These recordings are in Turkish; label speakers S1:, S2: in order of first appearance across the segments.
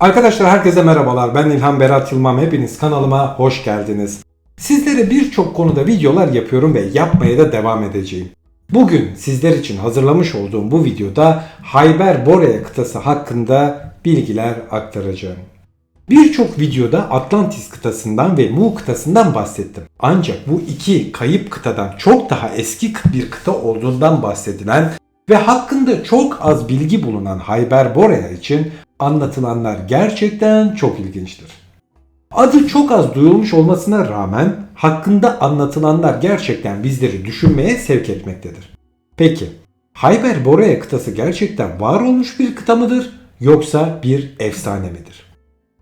S1: Arkadaşlar herkese merhabalar. Ben İlhan Berat Yılmam. Hepiniz kanalıma hoş geldiniz. Sizlere birçok konuda videolar yapıyorum ve yapmaya da devam edeceğim. Bugün sizler için hazırlamış olduğum bu videoda Hayber Boreya kıtası hakkında bilgiler aktaracağım. Birçok videoda Atlantis kıtasından ve Mu kıtasından bahsettim. Ancak bu iki kayıp kıtadan çok daha eski bir kıta olduğundan bahsedilen ve hakkında çok az bilgi bulunan Hayber Boreya için anlatılanlar gerçekten çok ilginçtir. Adı çok az duyulmuş olmasına rağmen hakkında anlatılanlar gerçekten bizleri düşünmeye sevk etmektedir. Peki, Hayber Boreya kıtası gerçekten var olmuş bir kıta mıdır yoksa bir efsane midir?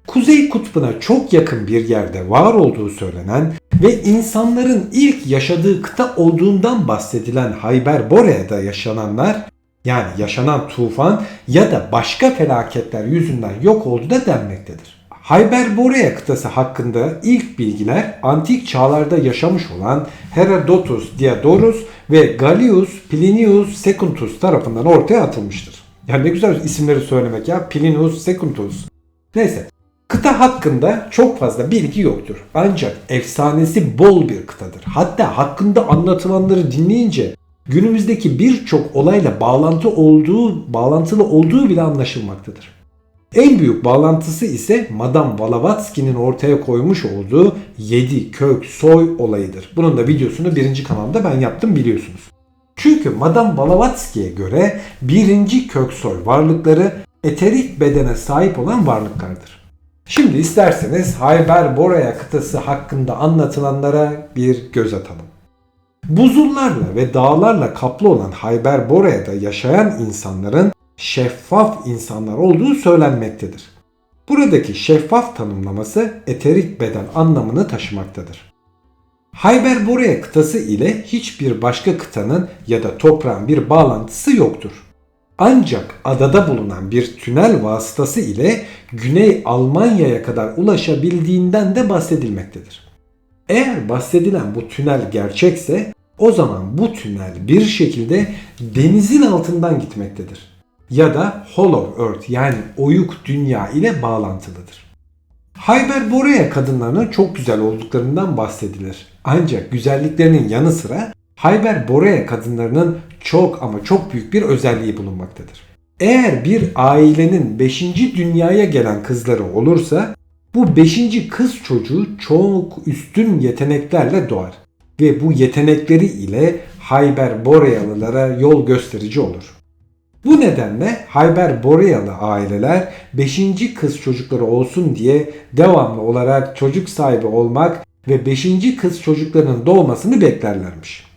S1: Kuzey kutbuna çok yakın bir yerde var olduğu söylenen ve insanların ilk yaşadığı kıta olduğundan bahsedilen Hayber Borea'da yaşananlar yani yaşanan tufan ya da başka felaketler yüzünden yok oldu da denmektedir. Hayber Borea kıtası hakkında ilk bilgiler antik çağlarda yaşamış olan Herodotus Diodorus ve Galius Plinius Secundus tarafından ortaya atılmıştır. Yani ne güzel isimleri söylemek ya. Plinius Secundus. Neyse. Kıta hakkında çok fazla bilgi yoktur. Ancak efsanesi bol bir kıtadır. Hatta hakkında anlatılanları dinleyince günümüzdeki birçok olayla bağlantı olduğu, bağlantılı olduğu bile anlaşılmaktadır. En büyük bağlantısı ise Madame Blavatsky'nin ortaya koymuş olduğu 7 kök soy olayıdır. Bunun da videosunu birinci kanalda ben yaptım biliyorsunuz. Çünkü Madame Blavatsky'ye göre birinci kök soy varlıkları eterik bedene sahip olan varlıklardır. Şimdi isterseniz Hayber Boreya kıtası hakkında anlatılanlara bir göz atalım. Buzullarla ve dağlarla kaplı olan Hayber Borea'da yaşayan insanların şeffaf insanlar olduğu söylenmektedir. Buradaki şeffaf tanımlaması eterik beden anlamını taşımaktadır. Hayber Borea kıtası ile hiçbir başka kıtanın ya da toprağın bir bağlantısı yoktur. Ancak adada bulunan bir tünel vasıtası ile Güney Almanya'ya kadar ulaşabildiğinden de bahsedilmektedir. Eğer bahsedilen bu tünel gerçekse o zaman bu tünel bir şekilde denizin altından gitmektedir. Ya da Hollow Earth yani oyuk dünya ile bağlantılıdır. Hayber Borea kadınlarının çok güzel olduklarından bahsedilir. Ancak güzelliklerinin yanı sıra Hayber Borea kadınlarının çok ama çok büyük bir özelliği bulunmaktadır. Eğer bir ailenin 5. dünyaya gelen kızları olursa bu 5. kız çocuğu çok üstün yeteneklerle doğar ve bu yetenekleri ile Hayber Borealılara yol gösterici olur. Bu nedenle Hayber Borealı aileler 5. kız çocukları olsun diye devamlı olarak çocuk sahibi olmak ve 5. kız çocuklarının doğmasını beklerlermiş.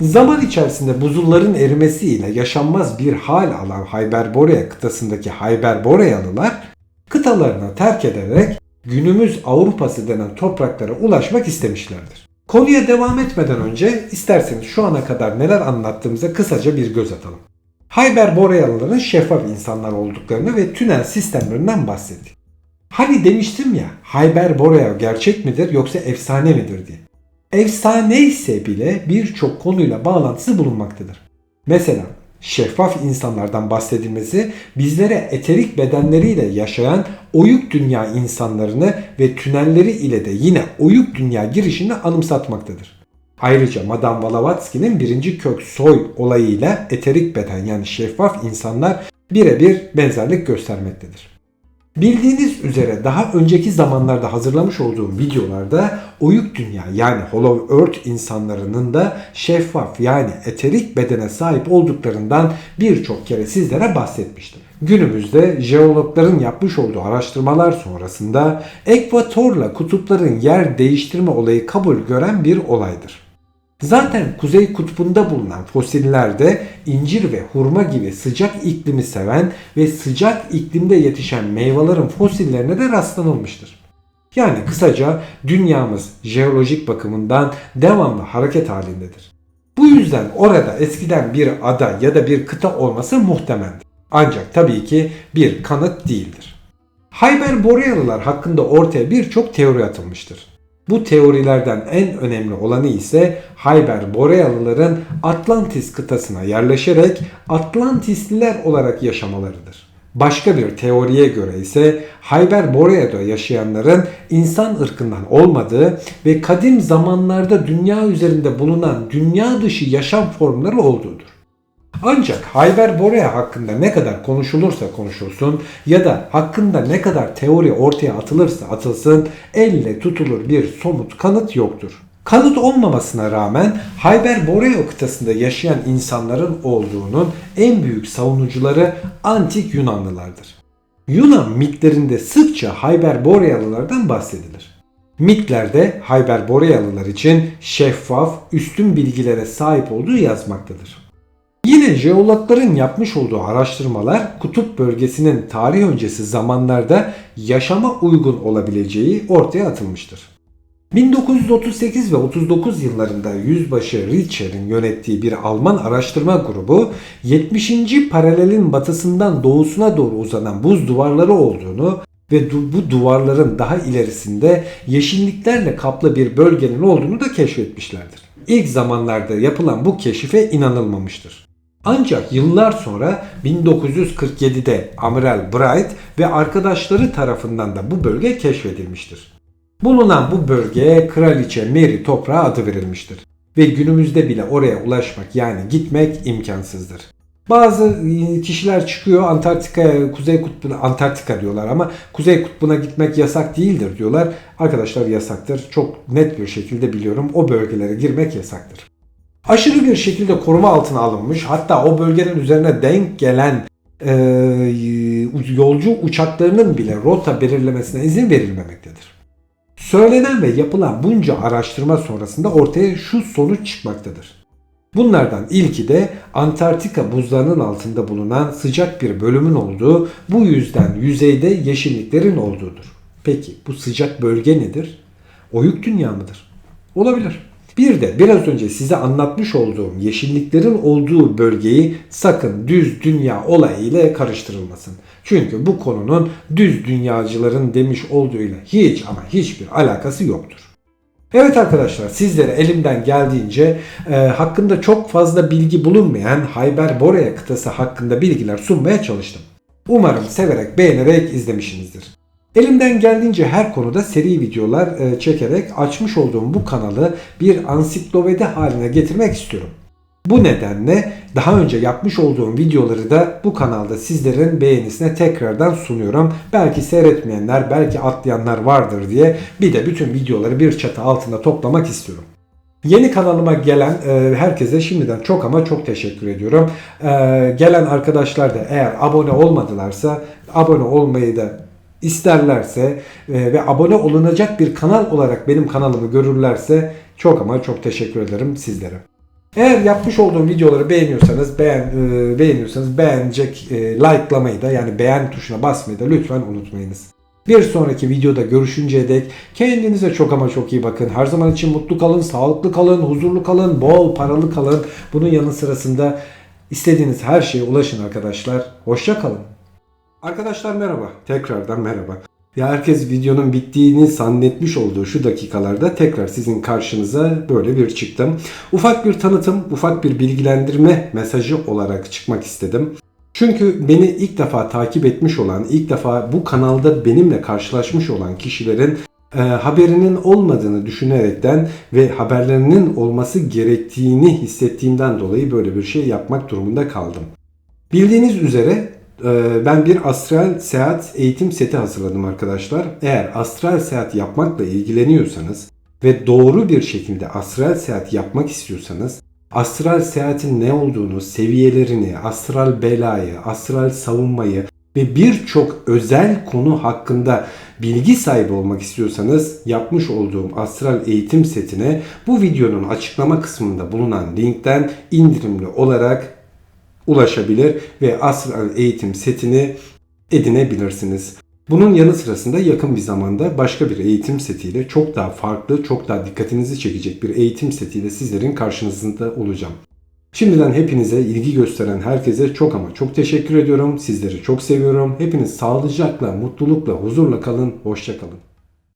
S1: Zaman içerisinde buzulların erimesiyle yaşanmaz bir hal alan Hayber Borea kıtasındaki Hayber Borealılar kıtalarını terk ederek günümüz Avrupası denen topraklara ulaşmak istemişlerdir. Konuya devam etmeden önce isterseniz şu ana kadar neler anlattığımıza kısaca bir göz atalım. Hayber Borealıların şeffaf insanlar olduklarını ve tünel sistemlerinden bahsettik. Hani demiştim ya Hayber Borea gerçek midir yoksa efsane midir diye. Efsane ise bile birçok konuyla bağlantısı bulunmaktadır. Mesela şeffaf insanlardan bahsedilmesi bizlere eterik bedenleriyle yaşayan oyuk dünya insanlarını ve tünelleri ile de yine oyuk dünya girişini anımsatmaktadır. Ayrıca Madame Blavatsky'nin birinci kök soy olayıyla eterik beden yani şeffaf insanlar birebir benzerlik göstermektedir. Bildiğiniz üzere daha önceki zamanlarda hazırlamış olduğum videolarda oyuk dünya yani Hollow Earth insanlarının da şeffaf yani eterik bedene sahip olduklarından birçok kere sizlere bahsetmiştim. Günümüzde jeologların yapmış olduğu araştırmalar sonrasında ekvatorla kutupların yer değiştirme olayı kabul gören bir olaydır. Zaten Kuzey Kutbu'nda bulunan fosillerde incir ve hurma gibi sıcak iklimi seven ve sıcak iklimde yetişen meyvelerin fosillerine de rastlanılmıştır. Yani kısaca dünyamız jeolojik bakımından devamlı hareket halindedir. Bu yüzden orada eskiden bir ada ya da bir kıta olması muhtemeldir. Ancak tabii ki bir kanıt değildir. Hayber Borealılar hakkında ortaya birçok teori atılmıştır. Bu teorilerden en önemli olanı ise Hayber Borealıların Atlantis kıtasına yerleşerek Atlantisliler olarak yaşamalarıdır. Başka bir teoriye göre ise Hyperborea'da yaşayanların insan ırkından olmadığı ve kadim zamanlarda dünya üzerinde bulunan dünya dışı yaşam formları olduğudur. Ancak Hyperborea hakkında ne kadar konuşulursa konuşulsun ya da hakkında ne kadar teori ortaya atılırsa atılsın elle tutulur bir somut kanıt yoktur. Kanıt olmamasına rağmen Hyperborea kıtasında yaşayan insanların olduğunun en büyük savunucuları antik Yunanlılardır. Yunan mitlerinde sıkça Hyperborealılardan bahsedilir. Mitlerde Hyperborealılar için şeffaf, üstün bilgilere sahip olduğu yazmaktadır. Yine jeologların yapmış olduğu araştırmalar kutup bölgesinin tarih öncesi zamanlarda yaşama uygun olabileceği ortaya atılmıştır. 1938 ve 39 yıllarında yüzbaşı Richer'in yönettiği bir Alman araştırma grubu 70. paralelin batısından doğusuna doğru uzanan buz duvarları olduğunu ve bu duvarların daha ilerisinde yeşilliklerle kaplı bir bölgenin olduğunu da keşfetmişlerdir. İlk zamanlarda yapılan bu keşife inanılmamıştır. Ancak yıllar sonra 1947'de Amiral Bright ve arkadaşları tarafından da bu bölge keşfedilmiştir. Bulunan bu bölgeye Kraliçe Mary toprağı adı verilmiştir. Ve günümüzde bile oraya ulaşmak yani gitmek imkansızdır. Bazı kişiler çıkıyor Antarktika'ya, Kuzey Kutbu'na, Antarktika diyorlar ama Kuzey Kutbu'na gitmek yasak değildir diyorlar. Arkadaşlar yasaktır. Çok net bir şekilde biliyorum. O bölgelere girmek yasaktır. Aşırı bir şekilde koruma altına alınmış. Hatta o bölgenin üzerine denk gelen e, yolcu uçaklarının bile rota belirlemesine izin verilmemektedir. Söylenen ve yapılan bunca araştırma sonrasında ortaya şu sonuç çıkmaktadır. Bunlardan ilki de Antarktika buzlarının altında bulunan sıcak bir bölümün olduğu, bu yüzden yüzeyde yeşilliklerin olduğudur. Peki bu sıcak bölge nedir? Oyuk dünya mıdır? Olabilir. Bir de biraz önce size anlatmış olduğum yeşilliklerin olduğu bölgeyi sakın düz dünya olayı ile karıştırılmasın. Çünkü bu konunun düz dünyacıların demiş olduğuyla hiç ama hiçbir alakası yoktur. Evet arkadaşlar sizlere elimden geldiğince e, hakkında çok fazla bilgi bulunmayan Hyperborea kıtası hakkında bilgiler sunmaya çalıştım. Umarım severek beğenerek izlemişsinizdir. Elimden geldiğince her konuda seri videolar e, çekerek açmış olduğum bu kanalı bir ansiklopedi haline getirmek istiyorum. Bu nedenle daha önce yapmış olduğum videoları da bu kanalda sizlerin beğenisine tekrardan sunuyorum. Belki seyretmeyenler, belki atlayanlar vardır diye bir de bütün videoları bir çatı altında toplamak istiyorum. Yeni kanalıma gelen e, herkese şimdiden çok ama çok teşekkür ediyorum. E, gelen arkadaşlar da eğer abone olmadılarsa abone olmayı da isterlerse e, ve abone olunacak bir kanal olarak benim kanalımı görürlerse çok ama çok teşekkür ederim sizlere. Eğer yapmış olduğum videoları beğeniyorsanız beğen e, beğeniyorsanız beğenecek e, likelamayı da yani beğen tuşuna basmayı da lütfen unutmayınız. Bir sonraki videoda görüşünceye dek kendinize çok ama çok iyi bakın. Her zaman için mutlu kalın, sağlıklı kalın, huzurlu kalın, bol paralı kalın. Bunun yanı sırasında istediğiniz her şeye ulaşın arkadaşlar. Hoşça kalın. Arkadaşlar merhaba. Tekrardan merhaba. Ya herkes videonun bittiğini zannetmiş olduğu şu dakikalarda tekrar sizin karşınıza böyle bir çıktım. Ufak bir tanıtım, ufak bir bilgilendirme mesajı olarak çıkmak istedim. Çünkü beni ilk defa takip etmiş olan, ilk defa bu kanalda benimle karşılaşmış olan kişilerin e, haberinin olmadığını düşünerekten ve haberlerinin olması gerektiğini hissettiğimden dolayı böyle bir şey yapmak durumunda kaldım. Bildiğiniz üzere ben bir astral seyahat eğitim seti hazırladım arkadaşlar. Eğer astral seyahat yapmakla ilgileniyorsanız ve doğru bir şekilde astral seyahat yapmak istiyorsanız astral seyahatin ne olduğunu, seviyelerini, astral belayı, astral savunmayı ve birçok özel konu hakkında bilgi sahibi olmak istiyorsanız yapmış olduğum astral eğitim setine bu videonun açıklama kısmında bulunan linkten indirimli olarak ulaşabilir ve astral eğitim setini edinebilirsiniz. Bunun yanı sırasında yakın bir zamanda başka bir eğitim setiyle çok daha farklı, çok daha dikkatinizi çekecek bir eğitim setiyle sizlerin karşınızda olacağım. Şimdiden hepinize ilgi gösteren herkese çok ama çok teşekkür ediyorum. Sizleri çok seviyorum. Hepiniz sağlıcakla, mutlulukla, huzurla kalın. Hoşça kalın.